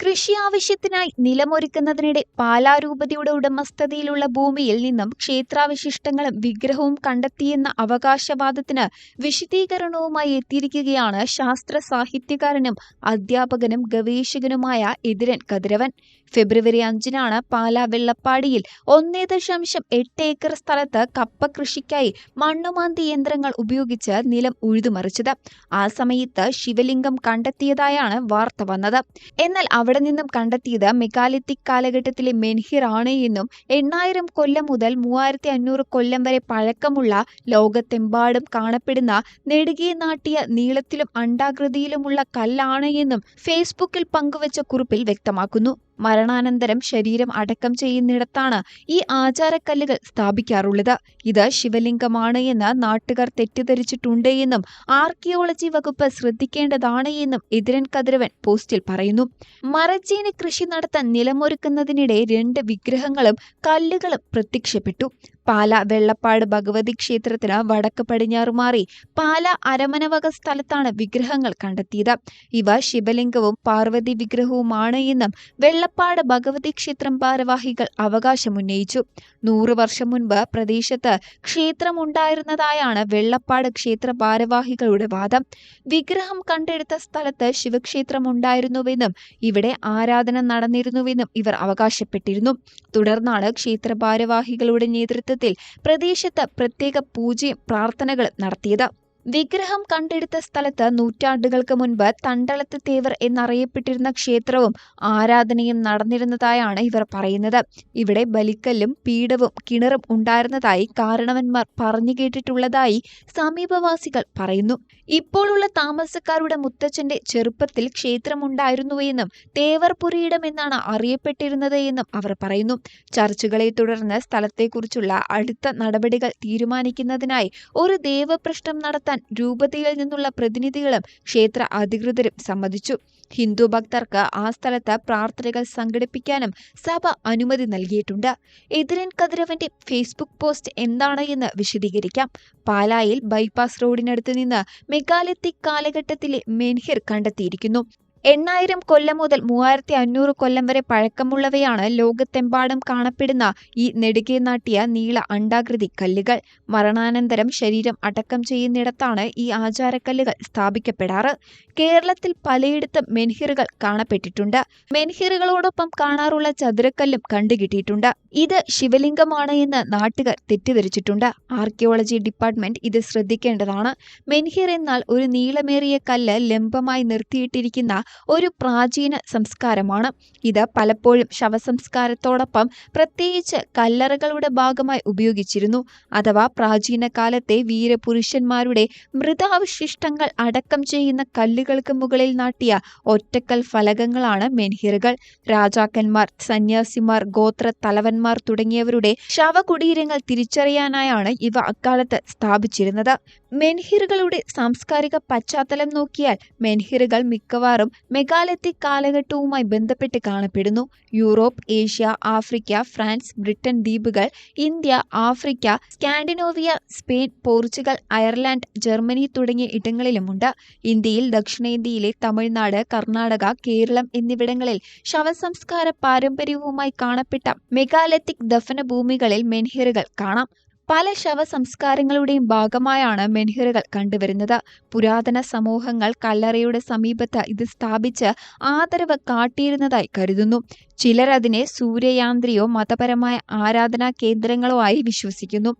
കൃഷി ആവശ്യത്തിനായി നിലമൊരുക്കുന്നതിനിടെ പാലാരൂപതയുടെ ഉടമസ്ഥതയിലുള്ള ഭൂമിയിൽ നിന്നും ക്ഷേത്രാവശിഷ്ടങ്ങളും വിഗ്രഹവും കണ്ടെത്തിയെന്ന അവകാശവാദത്തിന് വിശദീകരണവുമായി എത്തിയിരിക്കുകയാണ് ശാസ്ത്ര സാഹിത്യകാരനും അധ്യാപകനും ഗവേഷകനുമായ എതിരൻ കതിരവൻ. ഫെബ്രുവരി അഞ്ചിനാണ് പാലാ വെള്ളപ്പാടിയിൽ ഒന്നേ ദശാംശം എട്ട് ഏക്കർ സ്ഥലത്ത് കപ്പ കൃഷിക്കായി മണ്ണുമാന്തി യന്ത്രങ്ങൾ ഉപയോഗിച്ച് നിലം ഉഴുതുമറിച്ചത്. ആ സമയത്ത് ശിവലിംഗം കണ്ടെത്തിയതായാണ് വാർത്ത വന്നത്. എന്നാൽ അവിടെ നിന്നും കണ്ടെത്തിയത് മെഗാലിത്തിക് കാലഘട്ടത്തിലെ മെൻഹിർ ആണ് എന്നും എണ്ണായിരം കൊല്ലം മുതൽ മൂവായിരത്തി അഞ്ഞൂറ് കൊല്ലം വരെ പഴക്കമുള്ള ലോകത്തെമ്പാടും കാണപ്പെടുന്ന നെടുകെ നാട്ടിയ നീളത്തിലും അണ്ടാകൃതിയിലുമുള്ള കല്ലാണ് എന്നും ഫേസ്ബുക്കിൽ പങ്കുവച്ച കുറിപ്പിൽ വ്യക്തമാക്കുന്നു. മരണാനന്തരം ശരീരം അടക്കം ചെയ്യുന്നിടത്താണ് ഈ ആചാരക്കല്ലുകൾ സ്ഥാപിക്കാറുള്ളത്. ഇത് ശിവലിംഗമാണ് എന്ന് നാട്ടുകാർ തെറ്റിദ്ധരിച്ചിട്ടുണ്ട് എന്നും ആർക്കിയോളജി വകുപ്പ് ശ്രദ്ധിക്കേണ്ടതാണ് എന്നും എതിരൻ കതിരവൻ പോസ്റ്റിൽ പറയുന്നു. മരച്ചീനി കൃഷി നടത്താൻ നിലമൊരുക്കുന്നതിനിടെ രണ്ട് വിഗ്രഹങ്ങളും കല്ലുകളും പ്രത്യക്ഷപ്പെട്ടു. പാല വെള്ളപ്പാട് ഭഗവതി ക്ഷേത്രത്തിന് വടക്ക് പടിഞ്ഞാറുമാറി പാല അരമനവക സ്ഥലത്താണ് വിഗ്രഹങ്ങൾ കണ്ടെത്തിയത്. ഇവ ശിവലിംഗവും പാർവതി വിഗ്രഹവുമാണ് എന്നും വെള്ളപ്പാട് ഭഗവതി ക്ഷേത്രം ഭാരവാഹികൾ അവകാശമുന്നയിച്ചു. നൂറു വർഷം മുൻപ് പ്രദേശത്ത് ക്ഷേത്രമുണ്ടായിരുന്നതായാണ് വെള്ളപ്പാട് ക്ഷേത്ര ഭാരവാഹികളുടെ വാദം. വിഗ്രഹം കണ്ടെടുത്ത സ്ഥലത്ത് ശിവക്ഷേത്രം ഉണ്ടായിരുന്നുവെന്നും ഇവിടെ ആരാധന നടന്നിരുന്നുവെന്നും ഇവർ അവകാശപ്പെട്ടിരുന്നു. തുടർന്നാണ് ക്ഷേത്ര ഭാരവാഹികളുടെ നേതൃത്വത്തിൽ പ്രദേശത്ത് പ്രത്യേക പൂജയും പ്രാർത്ഥനകളും നടത്തിയത് വിഗ്രഹം കണ്ടെടുത്ത സ്ഥലത്ത് നൂറ്റാണ്ടുകൾക്ക് മുൻപ് തണ്ടളത്ത് തേവർ എന്നറിയപ്പെട്ടിരുന്ന ക്ഷേത്രവും ആരാധനയും നടന്നിരുന്നതായാണ് ഇവർ പറയുന്നത്. ഇവിടെ ബലിക്കല്ലും പീഠവും കിണറും ഉണ്ടായിരുന്നതായി കാരണവന്മാർ പറഞ്ഞു കേട്ടിട്ടുള്ളതായി സമീപവാസികൾ പറയുന്നു. ഇപ്പോഴുള്ള താമസക്കാരുടെ മുത്തച്ഛന്റെ ചെറുപ്പത്തിൽ ക്ഷേത്രമുണ്ടായിരുന്നുവെന്നും തേവർ പുരയിടം എന്നാണ് അറിയപ്പെട്ടിരുന്നത് എന്നും അവർ പറയുന്നു. ചർച്ചകളെ തുടർന്ന് സ്ഥലത്തെക്കുറിച്ചുള്ള അടുത്ത നടപടികൾ തീരുമാനിക്കുന്നതിനായി ഒരു ദേവപ്രശ്നം നടത്താൻ രൂപതയിൽ നിന്നുള്ള പ്രതിനിധികളും ക്ഷേത്ര അധികൃതരും സമ്മതിച്ചു. ഹിന്ദു ഭക്തർക്ക് ആ സ്ഥലത്ത് പ്രാർത്ഥനകൾ സംഘടിപ്പിക്കാനും സഭ അനുമതി നൽകിയിട്ടുണ്ട്. എതിരൻ കതിരവന്റെ ഫേസ്ബുക്ക് പോസ്റ്റ് എന്താണ് എന്ന് വിശദീകരിക്കാം. പാലായിൽ ബൈപ്പാസ് റോഡിനടുത്ത് നിന്ന് മെഗാലിത്തിക് കാലഘട്ടത്തിലെ മെൻഹിർ കണ്ടെത്തിയിരിക്കുന്നു. എണ്ണായിരം കൊല്ലം മുതൽ മൂവായിരത്തി അഞ്ഞൂറ് കൊല്ലം വരെ പഴക്കമുള്ളവയാണ് ലോകത്തെമ്പാടും കാണപ്പെടുന്ന ഈ നെടുകെ നാട്ടിയ നീള അണ്ടാകൃതി കല്ലുകൾ. മരണാനന്തരം ശരീരം അടക്കം ചെയ്യുന്നിടത്താണ് ഈ ആചാരക്കല്ലുകൾ സ്ഥാപിക്കപ്പെടാറ്. കേരളത്തിൽ പലയിടത്തും മെൻഹിറുകൾ കാണപ്പെട്ടിട്ടുണ്ട്. മെൻഹിറുകളോടൊപ്പം കാണാറുള്ള ചതുരക്കല്ലും കണ്ടുകിട്ടിയിട്ടുണ്ട്. ഇത് ശിവലിംഗമാണ് എന്ന് നാട്ടുകാർ തെറ്റിദ്ധരിച്ചിട്ടുണ്ട്. ആർക്കിയോളജി ഡിപ്പാർട്ട്മെന്റ് ഇത് ശ്രദ്ധിക്കേണ്ടതാണ്. മെൻഹിർ എന്നാൽ ഒരു നീളമേറിയ കല്ല് ലംബമായി നിർത്തിയിട്ടിരിക്കുന്ന ഒരു പ്രാചീന സംസ്കാരമാണ്. ഇത് പലപ്പോഴും ശവസംസ്കാരത്തോടൊപ്പം പ്രത്യേകിച്ച് കല്ലറകളുടെ ഭാഗമായി ഉപയോഗിച്ചിരുന്നു. അഥവാ പ്രാചീന കാലത്തെ വീരപുരുഷന്മാരുടെ മൃതാവശിഷ്ടങ്ങൾ അടക്കം ചെയ്യുന്ന കല്ലുകൾക്ക് മുകളിൽ നാട്ടിയ ഒറ്റക്കൽ ഫലകങ്ങളാണ് മെൻഹിറുകൾ. രാജാക്കന്മാർ സന്യാസിമാർ ഗോത്ര തലവന്മാർ തുടങ്ങിയവരുടെ ശവകുടീരങ്ങൾ തിരിച്ചറിയാനായാണ് ഇവ അക്കാലത്ത് സ്ഥാപിച്ചിരുന്നത്. മെൻഹിറുകളുടെ സാംസ്കാരിക പശ്ചാത്തലം നോക്കിയാൽ മെൻഹിറുകൾ മിക്കവാറും മെഗാലിത്തിക് കാലഘട്ടവുമായി ബന്ധപ്പെട്ട് കാണപ്പെടുന്നു. Europe Asia Africa France Britain ദ്വീപുകൾ India Africa Scandinavia Spain Portugal Ireland Germany തുടങ്ങിയ ഇടങ്ങളിലുമുണ്ട്. ഇന്ത്യയിൽ ദക്ഷിണേന്ത്യയിലെ തമിഴ്നാട് കർണാടക കേരളം എന്നിവിടങ്ങളിൽ ശവസംസ്കാര പാരമ്പര്യവുമായി കാണപ്പെട്ട മെഗാലത്തിക് ദഫന ഭൂമികളിൽ മെൻഹിറുകൾ കാണാം. പല ശവസംസ്കാരങ്ങളുടെയും ഭാഗമായാണ് മെൻഹിറുകൾ കണ്ടുവരുന്നത്. പുരാതന സമൂഹങ്ങൾ കല്ലറയുടെ സമീപത്ത് ഇത് സ്ഥാപിച്ച് ആദരവ് കാട്ടിയിരുന്നതായി കരുതുന്നു. ചിലർ അതിനെ സൂര്യയാന്ത്രിയോ മതപരമായ ആരാധനാ കേന്ദ്രങ്ങളോ ആയി വിശ്വസിക്കുന്നു.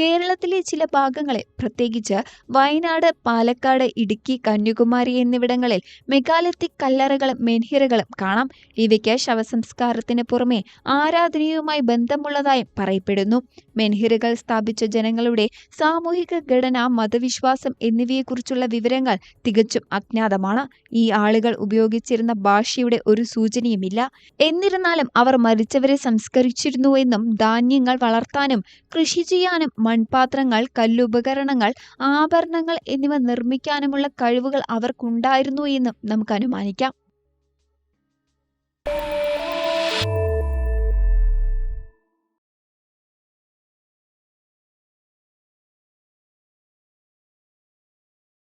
കേരളത്തിലെ ചില ഭാഗങ്ങളെ പ്രത്യേകിച്ച് വയനാട് പാലക്കാട് ഇടുക്കി കന്യാകുമാരി എന്നിവിടങ്ങളിൽ മെഗാലിത്തിക് കല്ലറകളും മെൻഹിറകളും കാണാം. ഇവയ്ക്ക് ശവസംസ്കാരത്തിന് പുറമെ ആരാധനയുമായി ബന്ധമുള്ളതായും പറയപ്പെടുന്നു. മെൻഹിറുകൾ സ്ഥാപിച്ച ജനങ്ങളുടെ സാമൂഹിക ഘടന മതവിശ്വാസം എന്നിവയെക്കുറിച്ചുള്ള വിവരങ്ങൾ തികച്ചും അജ്ഞാതമാണ്. ഈ ആളുകൾ ഉപയോഗിച്ചിരുന്ന ഭാഷയുടെ ഒരു സൂചനയുമില്ല. എന്നിരുന്നാലും അവർ മരിച്ചവരെ സംസ്കരിച്ചിരുന്നുവെന്നും ധാന്യങ്ങൾ വളർത്താനും കൃഷി ചെയ്യാനും മൺപാത്രങ്ങൾ കല്ലുപകരണങ്ങൾ ആഭരണങ്ങൾ എന്നിവ നിർമ്മിക്കാനുമുള്ള കഴിവുകൾ അവർക്കുണ്ടായിരുന്നു എന്നും നമുക്ക് അനുമാനിക്കാം.